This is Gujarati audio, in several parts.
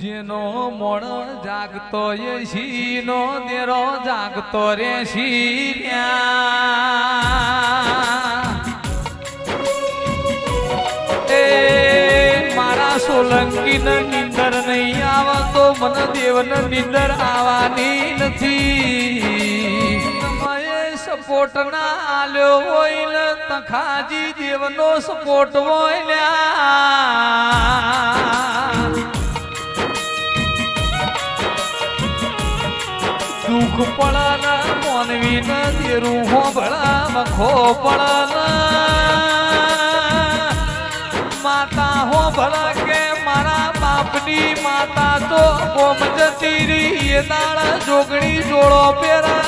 જેનો મોણ જાગતો એ શીનો દેરો જાગતો રે એ મારા સોલંકી નિંદર નહીં આવતો, મન દેવન નિંદર આવવાની નથી. સપોર્ટ ના આલ્યો હોય ને, તખાજી દેવનો સપોર્ટ હોય લ્યા. દુઃખ પડન મોનવી ન દેરું હો ભળા મખો પડન માતા હો ભળા કે મારા બાપની માતા તો બોમ જતી રહી એ દાળ જોગણી જોડો પહેરાલ્યા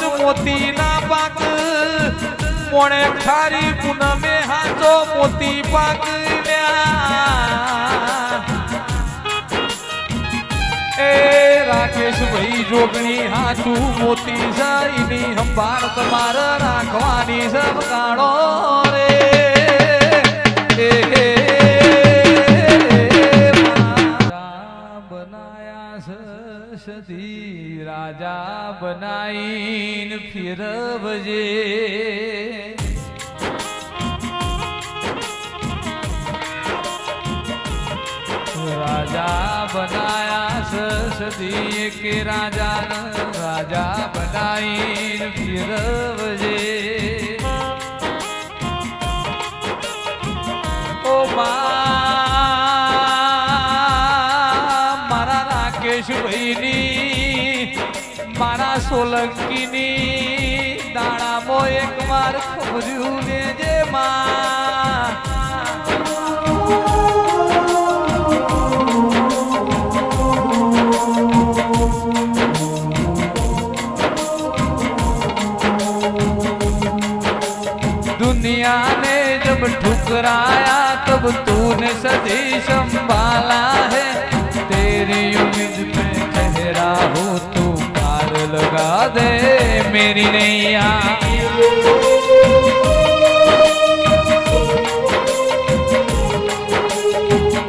રોજ મોતી ના પાક મોણે ખારી પૂનમે હાચો મોતી પાક. એ રાકેશ ભાઈ જોગણી હાચું મોતી સાઈની સંભાળ તમારે રાખવાની સબ બનાઈન ફિરવજે. રાજા બનાયા સદી કે રાજા રાજા બનાઈન ફિરવજે. ઓ માં, મારા રાકેશભાઈની મારા સોલંકીની દાણામાં એકવાર ખોર્યું ને જે દુનિયાને જબ ઠુકરાયા તબ તું સધી સંભાળા दे मेरी नैया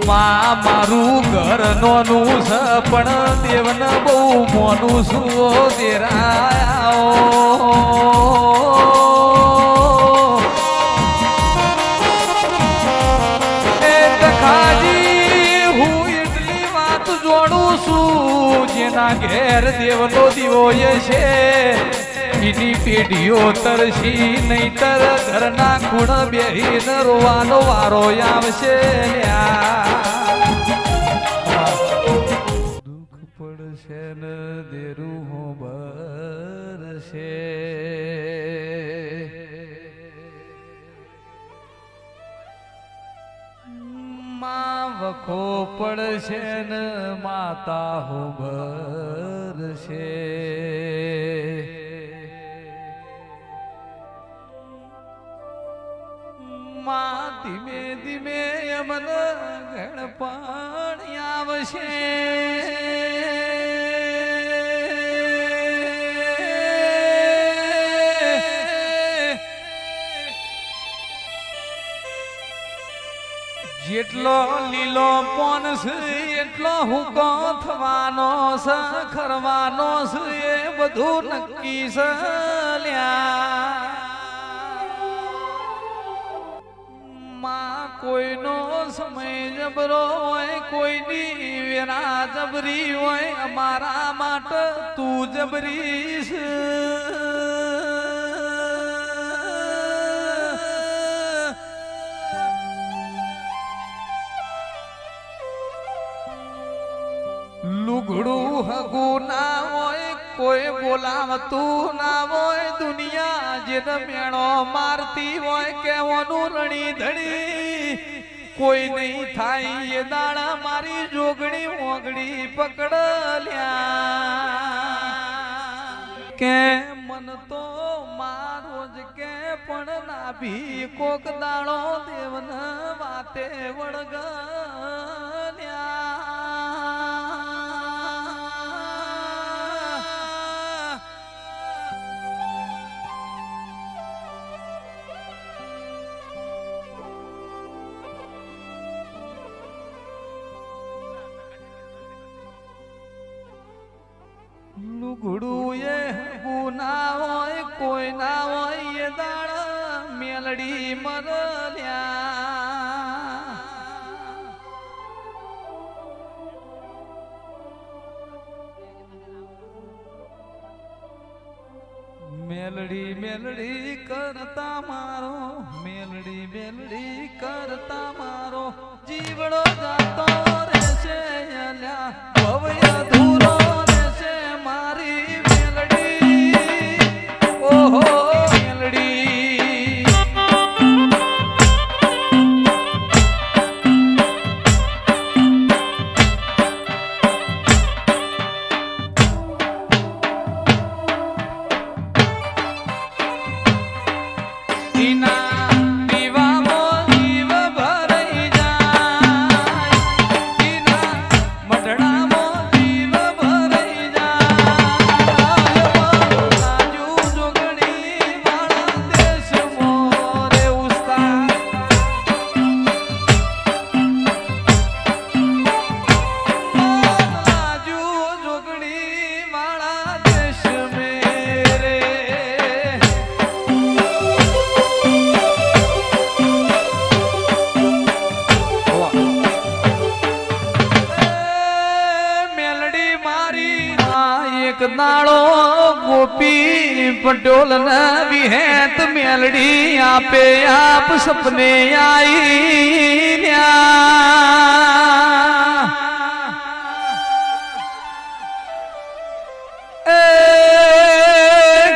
માં મારું ઘર નોનું છે પણ દેવન બહુ મોનું છું ઓ દેરાયા ઘેર દેવનો દીવો છે. એની પેઢીઓ તરસી નહીતર ઘરના ખૂણ બેહીને રોવાનો વારો આવશે દુઃખ પડશે ને દેરું હો ભરશે વખો પડશે ને માતા હો છે. માં ધીમે ધીમે અમન ગણપાણી આવશે. જેટલો લીલો પોન છે, એટલો હુકો થવાનો છે, ખરવાનો છે, એ બધું નક્કી છે માં કોઈનો સમય જબરો હોય, કોઈની વેરા જબરી હોય, અમારા માટે તું જબરી છે. લુગડું હગું ના હોય, કોઈ બોલાવતું ના હોય, દુનિયા જેને મેણો મારતી હોય કેવાનું રણી ધણી. કોઈ નહીં થાય એ દાણા મારી જોગણી મોગડી પકડલ્યા. કે મન તો મારો જ કે, પણ ના ભી કોક દાણો દેવન વાતે વળગલ્યા લુગડું એ ગુના હોય કોઈ ના હોય એ દાળ મેલડી મરલ્યા. મેલડી મેલડી કરતા મારો, મેલડી મેલડી કરતા મારો, જીવડો જાતો રહેશે અલ્યા. China. પટોલ વિહેત મેલડી આપે આપ સપને આઈ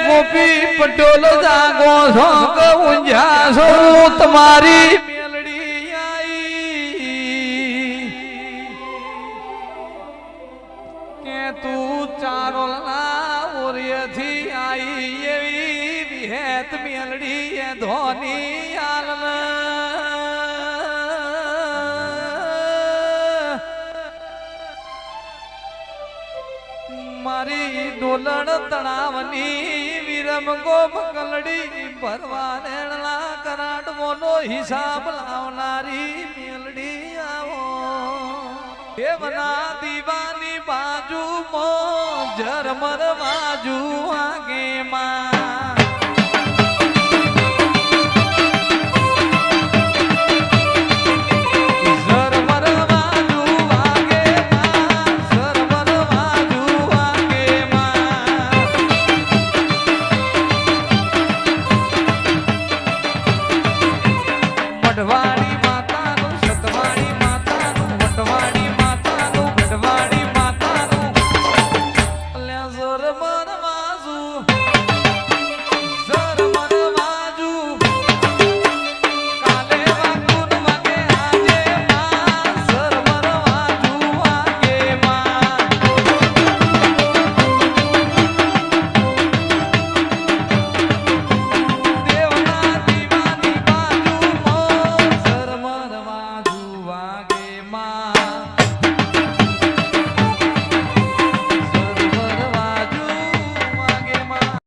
ગોપી પટોલ જાગો છો ઊંઝા છો તમારી વિહેત ધોની મારી ડોલણ તણાવની વિરમ ગોપ કલડી ભરવા નેણલા કરાટ મોનો હિસાબ લાવનારી મેલડી આવો. દેવના દીવાની બાજુ મો ઝરમર બાજુ આગે માં.